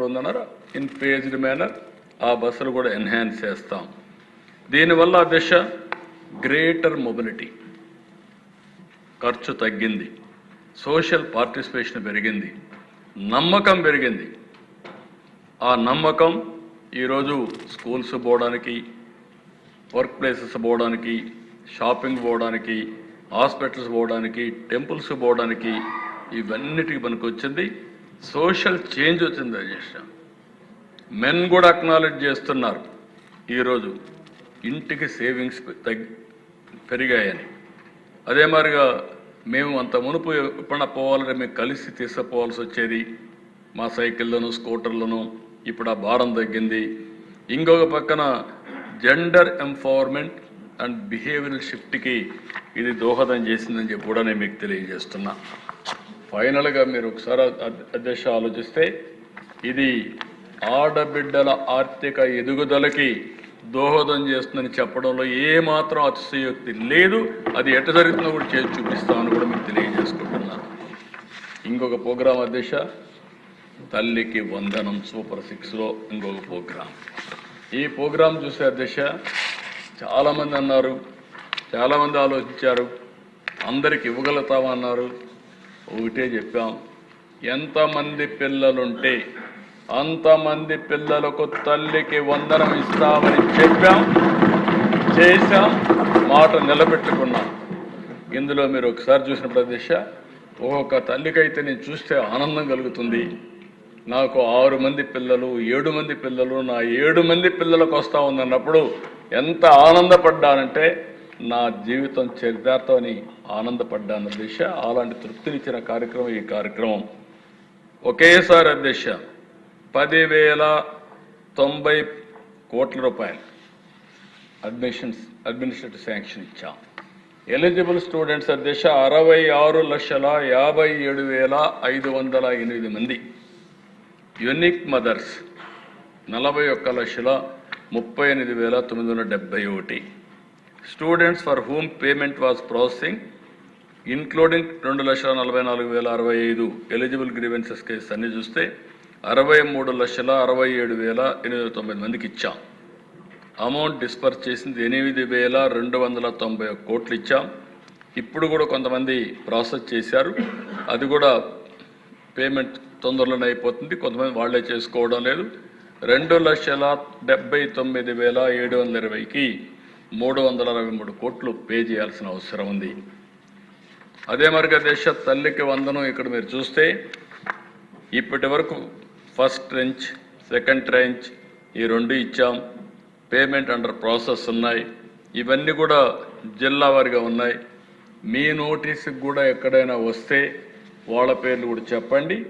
కూడా ఉందన్నారు in phased manner ఆ బస్సులు కూడా ఎన్హాన్స్ చేస్తాం. దీనివల్ల దిశ గ్రేటర్ మొబిలిటీ ఖర్చు తగ్గింది. సోషల్ పార్టిసిపేషన్ పెరిగింది. నమ్మకం పెరిగింది. ఆ నమ్మకం ఈరోజు స్కూల్స్ పోవడానికి వర్క్ ప్లేసెస్ పోవడానికి షాపింగ్ పోవడానికి హాస్పిటల్స్ పోవడానికి టెంపుల్స్ పోవడానికి ఇవన్నిటికి మనకు వచ్చింది సోషల్ చేంజ్ వచ్చింది అధ్యక్ష మెన్ కూడా అక్నాలెడ్జ్ చేస్తున్నారు. ఈరోజు ఇంటికి సేవింగ్స్ తగ్గి పెరిగాయని. అదే మాదిరిగా మేము అంత మునుపు ఎప్పుడన్నా పోవాలంటే మేము కలిసి తీసుకుపోవాల్సి వచ్చేది మా సైకిళ్ళను స్కూటర్లను. ఇప్పుడు ఆ భారం తగ్గింది. ఇంకొక పక్కన జెండర్ ఎంపవర్మెంట్ అండ్ బిహేవియరల్ షిఫ్ట్కి ఇది దోహదం చేసిందని చెప్పి కూడా నేను మీకు తెలియజేస్తున్నా. ఫైనల్గా మీరు ఒకసారి అధ్యక్ష ఆలోచిస్తే ఇది ఆడబిడ్డల ఆర్థిక ఎదుగుదలకి దోహదం చేస్తుందని చెప్పడంలో ఏమాత్రం అతిశయోక్తి లేదు. అది ఎట జరుగుతుందో కూడా చేసి చూపిస్తామని కూడా మీకు తెలియజేసుకుంటున్నాను ఇంకొక ప్రోగ్రాం అధ్యక్ష తల్లికి వందనం సూపర్ సిక్స్లో ఇంకొక ప్రోగ్రాం. ఈ ప్రోగ్రాం చూసే అధ్యక్ష చాలామంది అన్నారు చాలామంది ఆలోచించారు అందరికి ఇవ్వగలుగుతామన్నారు. ఒకటే చెప్పాం. ఎంతమంది పిల్లలుంటే అంతమంది పిల్లలకు తల్లికి వందనం ఇస్తామని చెప్పాం చేశాం మాట నిలబెట్టుకున్నాం. ఇందులో మీరు ఒకసారి చూసిన ప్రదేశ ఒక్కొక్క తల్లికైతే నేను చూస్తే ఆనందం కలుగుతుంది. నాకు ఆరు మంది పిల్లలు ఏడు మంది పిల్లలు నా ఏడు మంది పిల్లలకు వస్తా ఉందన్నప్పుడు ఎంత ఆనందపడ్డానంటే నా జీవితం చరితార్థమని ఆనందపడ్డాను దిశ అలాంటి తృప్తినిచ్చిన కార్యక్రమం ఈ కార్యక్రమం. ఒకేసారి అధ్యక్ష పదివేల తొంభై కోట్ల రూపాయలు అడ్మిషన్స్ అడ్మినిస్ట్రేటివ్ శాంక్షన్ ఇచ్చాం. ఎలిజిబుల్ స్టూడెంట్స్ అధ్యక్ష అరవై ఆరు లక్షల యాభై ఏడు వేల ఐదు వందల ఎనిమిది మంది. యునిక్ మదర్స్ నలభై ఒక్క లక్షల ముప్పై ఎనిమిది వేల తొమ్మిది వందల డెబ్బై ఒకటి. Students for home payment was processing including రెండు లక్షల నలభై నాలుగు వేల అరవై ఐదు ఎలిజిబుల్ గ్రీవెన్సెస్ కేసు అన్ని చూస్తే అరవై మూడు లక్షల అరవై ఏడు వేల ఎనిమిది వందల తొంభై మందికి ఇచ్చాం. అమౌంట్ డిస్పర్స్ చేసింది ఎనిమిది వేల రెండు వందల తొంభై ఒక్క కోట్లు ఇచ్చాం. ఇప్పుడు కూడా కొంతమంది ప్రాసెస్ చేశారు. అది కూడా పేమెంట్ తొందరలోనే అయిపోతుంది. కొంతమంది వాళ్ళే చేసుకోవడం లేదు. రెండు లక్షల డెబ్బై తొమ్మిది వేల ఏడు వందల ఇరవైకి మూడు వందల అరవై మూడు కోట్లు పే చేయాల్సిన అవసరం ఉంది. అదే మరిగా దేశ తల్లికి వందనం ఇక్కడ మీరు చూస్తే ఇప్పటి వరకు ఫస్ట్ ట్రెంచ్ సెకండ్ ట్రెంచ్ ఈ రెండు ఇచ్చాం. పేమెంట్ అండర్ ప్రాసెస్ ఉన్నాయి. ఇవన్నీ కూడా జిల్లా వారిగా ఉన్నాయి. మీ నోటీస్కి కూడా ఎక్కడైనా వస్తే వాళ్ళ పేర్లు కూడా చెప్పండి.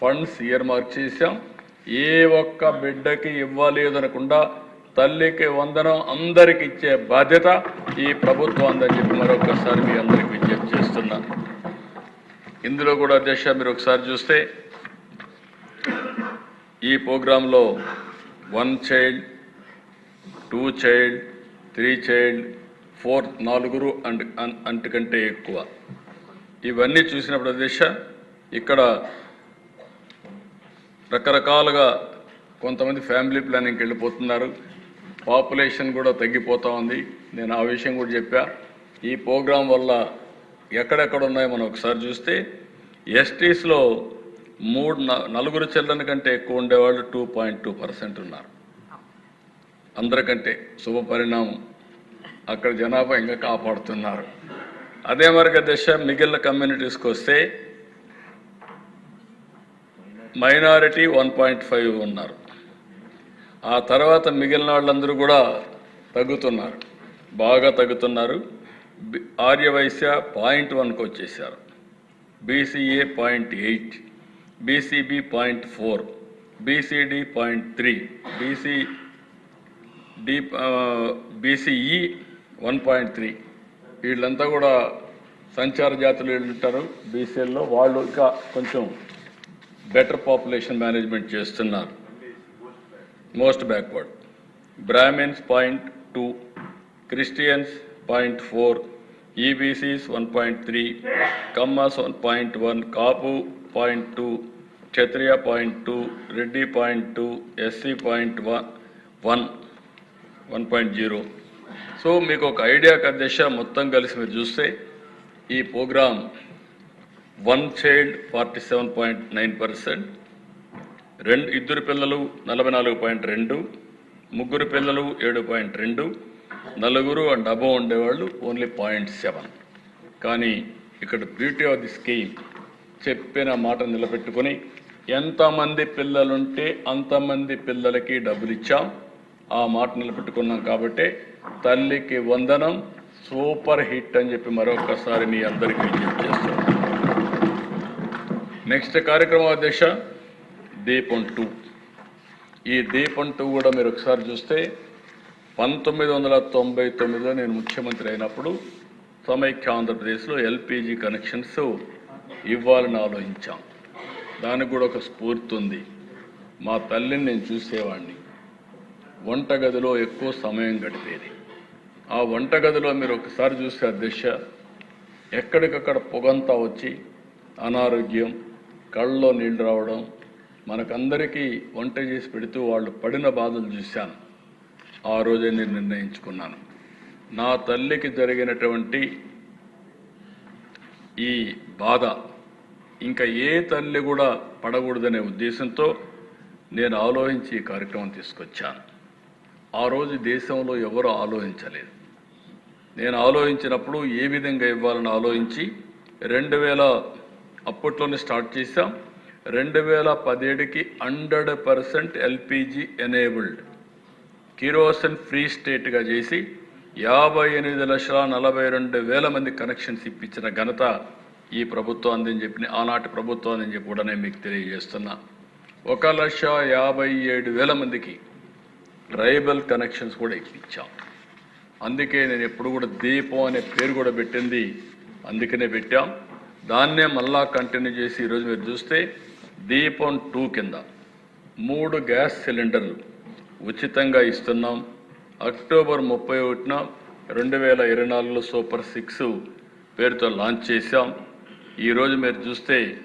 ఫండ్స్ ఇయర్ మార్క్ చేసాం ఏ ఒక్క బిడ్డకి ఇవ్వలేదనకుండా తల్లికి వందనం అందరికి ఇచ్చే బాధ్యత ఈ ప్రభుత్వం అందని చెప్పి మరొకసారి మీ అందరికి విజ్ఞప్తి చేస్తున్నాను ఇందులో కూడా అధ్యక్ష మీరు ఒకసారి చూస్తే ఈ ప్రోగ్రాంలో one child two child three child four నాలుగురు and అన్- అంతకంటే ఎక్కువ. ఇవన్నీ చూసినప్పుడు అధ్యక్ష ఇక్కడ రకరకాలుగా కొంతమంది ఫ్యామిలీ ప్లానింగ్కి వెళ్ళిపోతున్నారు. పాపులేషన్ కూడా తగ్గిపోతూ ఉంది. నేను ఆ విషయం కూడా చెప్పా. ఈ ప్రోగ్రాం వల్ల ఎక్కడెక్కడ ఉన్నాయో మనం ఒకసారి చూస్తే ఎస్టీస్లో మూడు నలుగురు చిల్డ్రన్ కంటే ఎక్కువ ఉండేవాళ్ళు టూ పాయింట్ టూ పర్సెంట్ ఉన్నారు. అందరికంటే శుభ పరిణామం అక్కడ జనాభా ఇంకా కాపాడుతున్నారు. అదే మరిగ దశ మిగిలిన కమ్యూనిటీస్కి వస్తే మైనారిటీ వన్ పాయింట్ ఫైవ్ ఉన్నారు. ఆ తర్వాత మిగిలిన వాళ్ళందరూ కూడా తగ్గుతున్నారు. బాగా తగ్గుతున్నారు. ఆర్యవైశ్య పాయింట్ వన్కి వచ్చేసారు BCA point eight BCB point four BCD point three BC D BCE one point three. వీళ్ళంతా కూడా సంచార జాతులు వీళ్ళు ఉంటారు. బీసీఎల్లో వాళ్ళు ఇంకా కొంచెం బెటర్ పాపులేషన్ మేనేజ్మెంట్ చేస్తున్నారు. Most backward Brahmins point two Christians point four EBCs one point three Kammas one point one Kapu point two Kshatriya point two Reddy point two SC point one one one point zero so మీకు ఒక ఐడియాకి అధ్యక్ష మొత్తం కలిసి మీరు చూస్తే ఈ program one child forty seven point nine percent రెండు ఇద్దరు పిల్లలు నలభై నాలుగు పాయింట్ రెండు ముగ్గురు పిల్లలు ఏడు పాయింట్ రెండు నలుగురు అండ్ అబవ్ ఉండేవాళ్ళు ఓన్లీ పాయింట్ సెవెన్. కానీ ఇక్కడ బ్యూటీ ఆఫ్ ది స్కీమ్ చెప్పిన మాట నిలబెట్టుకొని ఎంతమంది పిల్లలుంటే అంతమంది పిల్లలకి డబ్బులు ఇచ్చాం ఆ మాట నిలబెట్టుకున్నాం కాబట్టి తల్లికి వందనం సూపర్ హిట్ అని చెప్పి మరొకసారి మీ అందరికీ విజ్ఞప్తి చేస్తున్నాను. నెక్స్ట్ కార్యక్రమ అధ్యక్ష దీపం టూ. ఈ దీపం టూ కూడా మీరు ఒకసారి చూస్తే పంతొమ్మిది వందల తొంభై తొమ్మిదిలో నేను ముఖ్యమంత్రి అయినప్పుడు సమైక్య ఆంధ్రప్రదేశ్లో ఎల్పిజి కనెక్షన్స్ ఇవ్వాలని ఆలోచించాం. దానికి కూడా ఒక స్ఫూర్తి ఉంది. మా తల్లిని నేను చూసేవాడిని. వంటగదిలో ఎక్కువ సమయం గడిపేది. ఆ వంటగదిలో మీరు ఒకసారి చూస్తే అధ్యక్ష ఎక్కడికక్కడ పొగంతా వచ్చి అనారోగ్యం కళ్ళలో నీళ్ళు రావడం మనకందరికీ వంట చేసి పెడుతూ వాళ్ళు పడిన బాధలు చూశాను. ఆ రోజే నేను నిర్ణయించుకున్నాను. నా తల్లికి జరిగినటువంటి ఈ బాధ ఇంకా ఏ తల్లి కూడా పడకూడదనే ఉద్దేశంతో నేను ఆలోచించి ఈ కార్యక్రమం తీసుకొచ్చాను. ఆ రోజు దేశంలో ఎవరు ఆలోచించలేదు. నేను ఆలోచించినప్పుడు ఏ విధంగా ఇవ్వాలని ఆలోచించి రెండు వేల అప్పట్లోనే స్టార్ట్ చేశాం. రెండు వేల పదిహేడుకి hundred percent LPG enabled. Kerosene free స్టేట్గా చేసి యాభై ఎనిమిది లక్షల నలభై రెండు వేల మంది కనెక్షన్స్ ఇప్పించిన ఘనత ఈ ప్రభుత్వం అందని చెప్పి ఆనాటి ప్రభుత్వం అని చెప్పి కూడా నేను మీకు తెలియజేస్తున్నా. ఒక లక్ష యాభై ఏడు వేల మందికి ట్రైబల్ కనెక్షన్స్ కూడా ఇప్పించాం. అందుకే నేను ఎప్పుడు కూడా దీపం అనే పేరు కూడా పెట్టింది. అందుకనే పెట్టాం. దాన్నే మళ్ళా కంటిన్యూ చేసి ఈరోజు మీరు చూస్తే దీపం టూ కింద మూడు గ్యాస్ సిలిండర్లు ఉచితంగా ఇస్తున్నాం. అక్టోబర్ ముప్పై ఒకటిన రెండు వేల ఇరవై నాలుగులో సూపర్ సిక్స్ పేరుతో లాంచ్ చేశాం. ఈరోజు మీరు చూస్తే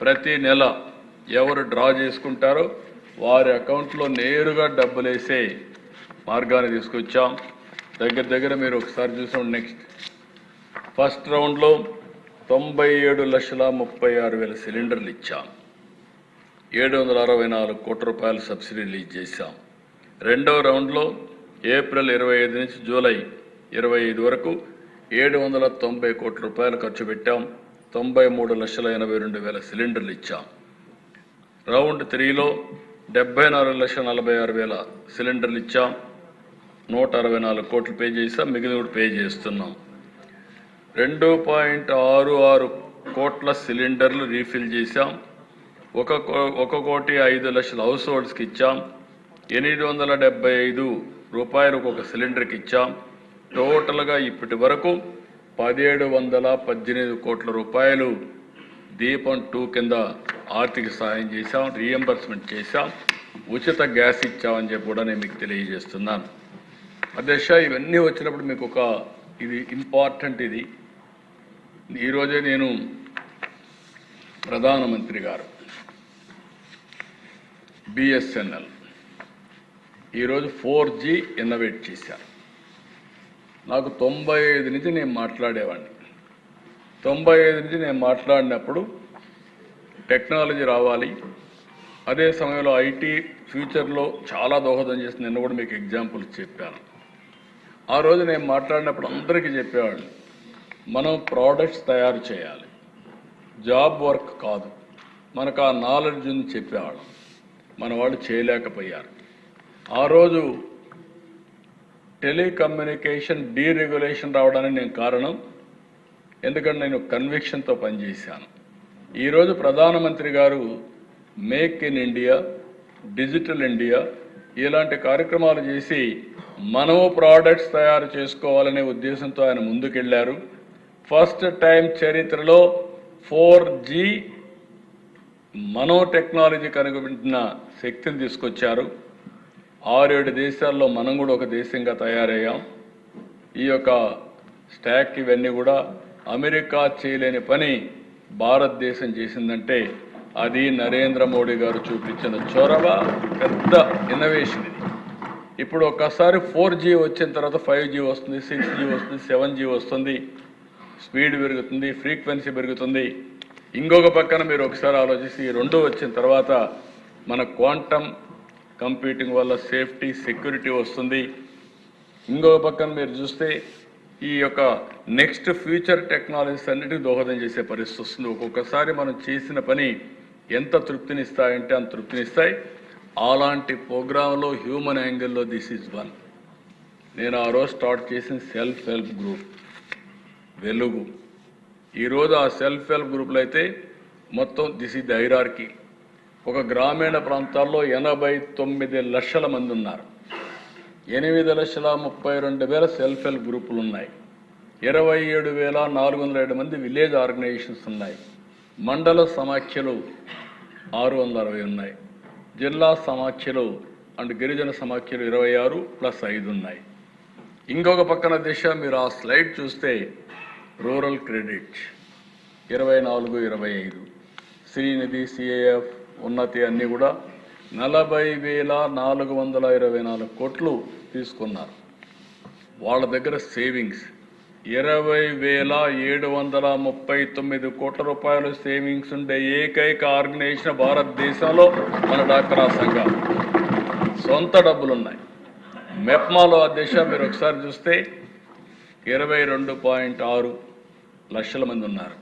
ప్రతి నెల ఎవరు డ్రా చేసుకుంటారో వారి అకౌంట్లో నేరుగా డబ్బులు వేసే మార్గాన్ని తీసుకొచ్చాం. దగ్గర దగ్గర మీరు ఒకసారి చూసాం నెక్స్ట్. ఫస్ట్ రౌండ్లో తొంభై ఏడు లక్షల ముప్పై ఆరు వేల సిలిండర్లు ఇచ్చాం. ఏడు వందల అరవై నాలుగు కోట్ల రూపాయలు సబ్సిడీ రిలీజ్ చేశాం. రెండవ రౌండ్లో ఏప్రిల్ ఇరవై ఐదు నుంచి జూలై ఇరవై ఐదు వరకు ఏడు వందల తొంభై కోట్ల రూపాయలు ఖర్చు పెట్టాం. తొంభై మూడు లక్షల ఎనభై రెండు వేల సిలిండర్లు ఇచ్చాం. రౌండ్ త్రీలో డెబ్బై నాలుగు లక్షల నలభై ఆరు వేల సిలిండర్లు ఇచ్చాం. నూట అరవై నాలుగు కోట్లు పే చేసాం మిగిలిన కూడా పే చేస్తున్నాం. రెండు పాయింట్ ఆరు ఆరు కోట్ల సిలిండర్లు రీఫిల్ చేశాం. ఒక కో- ఒక కోటి ఐదు లక్షల హౌస్ హోల్డ్స్కి ఇచ్చాం. ఎనిమిది వందల డెబ్బై ఐదు రూపాయలకు ఒక సిలిండర్కి ఇచ్చాం. టోటల్గా ఇప్పటి వరకు పదిహేడు వందల పద్దెనిమిది కోట్ల రూపాయలు దీపం టూ కింద ఆర్థిక సహాయం చేశాం రీఎంబర్స్మెంట్ చేశాం. ఉచిత గ్యాస్ ఇచ్చామని చెప్పి కూడా నేను మీకు తెలియజేస్తున్నాను. అధ్యక్ష ఇవన్నీ వచ్చినప్పుడు మీకు ఒక ఇది ఇంపార్టెంట్ ఇది. ఈరోజే నేను ప్రధానమంత్రి గారు బిఎస్ఎన్ఎల్ ఈరోజు ఫోర్ జీ ఇన్నోవేట్ చేశారు. నాకు తొంభై ఐదు నుంచి నేను మాట్లాడేవాడిని. తొంభై ఐదు నుంచి నేను మాట్లాడినప్పుడు టెక్నాలజీ రావాలి. అదే సమయంలో ఐటీ ఫ్యూచర్లో చాలా దోహదం చేసింది నిన్న కూడా మీకు ఎగ్జాంపుల్ చెప్పాను. ఆ రోజు నేను మాట్లాడినప్పుడు అందరికీ చెప్పేవాళ్ళు మనం ప్రోడక్ట్స్ తయారు చేయాలి. జాబ్ వర్క్ కాదు. మనకు ఆ నాలెడ్జ్ ఉంది చెప్పేవాళ్ళం. మన వాళ్ళు చేయలేకపోయారు. ఆ రోజు టెలికమ్యూనికేషన్ డీరెగ్యులేషన్ రావడానికి నేను కారణం ఎందుకంటే నేను కన్విక్షన్తో పనిచేశాను. ఈరోజు ప్రధానమంత్రి గారు make in India digital India ఇలాంటి కార్యక్రమాలు చేసి మనము ప్రోడక్ట్స్ తయారు చేసుకోవాలనే ఉద్దేశంతో ఆయన ముందుకెళ్ళారు. ఫస్ట్ టైం చరిత్రలో ఫోర్ జీ మనో టెక్నాలజీ కనుగొంటున్న శక్తిని తీసుకొచ్చారు. ఆరేడు దేశాల్లో మనం కూడా ఒక దేశంగా తయారయ్యాం. ఈ యొక్క స్టాక్ ఇవన్నీ కూడా అమెరికా చేయలేని పని భారతదేశం చేసిందంటే అది నరేంద్ర మోడీ గారు చూపించిన చొరవ పెద్ద ఇన్నోవేషన్ ఇది. ఇప్పుడు ఒక్కసారి ఫోర్ జీ వచ్చిన తర్వాత ఫైవ్ జీ వస్తుంది సిక్స్ జీ వస్తుంది సెవెన్ జీ వస్తుంది. స్పీడ్ పెరుగుతుంది ఫ్రీక్వెన్సీ పెరుగుతుంది. ఇంకొక పక్కన మీరు ఒకసారి ఆలోచిస్తే ఈ రెండు వచ్చిన తర్వాత మన క్వాంటమ్ కంప్యూటింగ్ వల్ల సేఫ్టీ సెక్యూరిటీ వస్తుంది. ఇంకొక పక్కన మీరు చూస్తే ఈ యొక్క నెక్స్ట్ ఫ్యూచర్ టెక్నాలజీస్ అన్నిటికీ దోహదం చేసే పరిస్థితి వస్తుంది. ఒక్కొక్కసారి మనం చేసిన పని ఎంత తృప్తినిస్తాయంటే అంత తృప్తినిస్తాయి. అలాంటి ప్రోగ్రాంలో హ్యూమన్ యాంగిల్లో దిస్ ఈజ్ వన్. నేను ఆ రోజు స్టార్ట్ చేసిన సెల్ఫ్ హెల్ప్ గ్రూప్ వెలుగు. ఈరోజు ఆ సెల్ఫ్ హెల్ప్ గ్రూప్లో అయితే మొత్తం దిస్ ఈజ్ హైరార్కీ. ఒక గ్రామీణ ప్రాంతాల్లో ఎనభై తొమ్మిది లక్షల మంది ఉన్నారు. ఎనిమిది లక్షల ముప్పై రెండు వేల సెల్ఫ్ హెల్ప్ గ్రూపులు ఉన్నాయి. ఇరవై ఏడు వేల నాలుగు వందల ఏడు మంది విలేజ్ ఆర్గనైజేషన్స్ ఉన్నాయి. మండల సమాఖ్యలు ఆరు వందల అరవై ఉన్నాయి. జిల్లా సమాఖ్యలు అండ్ గిరిజన సమాఖ్యలు ఇరవై ఆరు ప్లస్ ఐదు ఉన్నాయి. ఇంకొక పక్కన దిశ మీరు ఆ స్లైడ్ చూస్తే రూరల్ క్రెడిట్ ఇరవై నాలుగు ఇరవై ఐదు. శ్రీనిధి సిఏఎఫ్ ఉన్నతి అన్నీ కూడా నలభై వేల నాలుగు వందల ఇరవై నాలుగు కోట్లు తీసుకున్నారు. వాళ్ళ దగ్గర సేవింగ్స్. ఇరవై వేల ఏడు వందల ముప్పై తొమ్మిది కోట్ల రూపాయలు సేవింగ్స్ ఉండే ఏకైక ఆర్గనైజేషన్ భారతదేశంలో మన డాక్రా సంఘం సొంత డబ్బులు ఉన్నాయి మెప్మాలో ఆ మీరు ఒకసారి చూస్తే ఇరవై రెండు పాయింట్ ఆరు లక్షల మంది ఉన్నారు.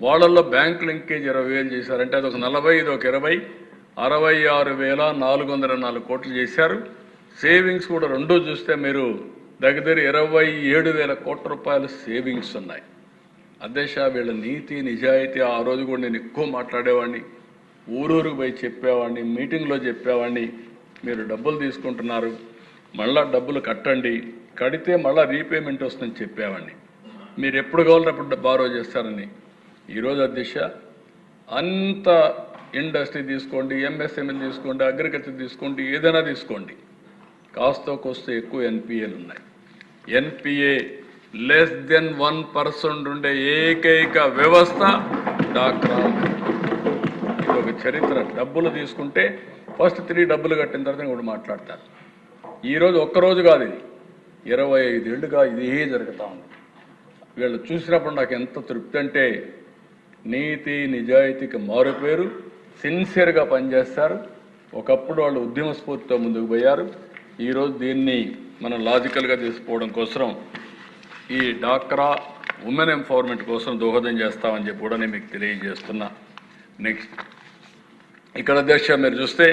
వాళ్ళల్లో బ్యాంక్ లింకేజ్ ఇరవై వేలు చేశారంటే అది ఒక నలభై ఇది ఒక ఇరవై. అరవై ఆరు వేల నాలుగు వందల నాలుగు కోట్లు చేశారు. సేవింగ్స్ కూడా రెండూ చూస్తే మీరు దగ్గర ఇరవై ఏడు వేల కోట్ల రూపాయల సేవింగ్స్ ఉన్నాయి. అధ్యక్ష వీళ్ళ నీతి నిజాయితీ ఆ రోజు కూడా నేను ఎక్కువ మాట్లాడేవాడిని. ఊరూరుకు పోయి చెప్పేవాడిని మీటింగ్లో చెప్పేవాడిని. మీరు డబ్బులు తీసుకుంటున్నారు మళ్ళా డబ్బులు కట్టండి కడితే మళ్ళా రీపేమెంట్ వస్తుందని చెప్పేవాడిని. మీరు ఎప్పుడు కావాలంటే అప్పుడు బారో చేస్తారని. ఈరోజు అధ్యక్ష అంత ఇండస్ట్రీ తీసుకోండి ఎంఎస్ఎంఎల్ తీసుకోండి అగ్రికల్చర్ తీసుకోండి ఏదైనా తీసుకోండి. కాస్త కోస్త ఎక్కువ ఎన్పిఏలు ఉన్నాయి. NPA less than one percent ఉండే ఏకైక వ్యవస్థ డాక్రా ఇది ఒక చరిత్ర. డబ్బులు తీసుకుంటే ఫస్ట్ త్రీ డబ్బులు కట్టిన తర్వాత కూడా మాట్లాడతారు ఈరోజు ఒక్కరోజు కాదు ఇది. ఇరవై ఐదేళ్ళుగా ఇదే జరుగుతూ ఉంది. వీళ్ళు చూసినప్పుడు నాకు ఎంత తృప్తి అంటే నీతి నిజాయితీకి మారుపేరు సిన్సియర్గా పనిచేస్తారు. ఒకప్పుడు వాళ్ళు ఉద్యమ స్ఫూర్తితో ముందుకు పోయారు. ఈరోజు దీన్ని మనం లాజికల్గా తీసుకోవడం కోసం ఈ డాక్రా ఉమెన్ ఎంపవర్మెంట్ కోసం దోహదం చేస్తామని చెప్పి కూడా నేను మీకు తెలియజేస్తున్నా. నెక్స్ట్ ఇక్కడ అధ్యక్ష మీరు చూస్తే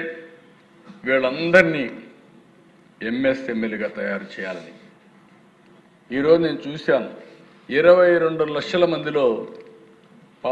వీళ్ళందరినీ ఎంఎస్ఎంఎల్గా తయారు చేయాలని. ఈరోజు నేను చూశాను. ఇరవై రెండు లక్షల మందిలో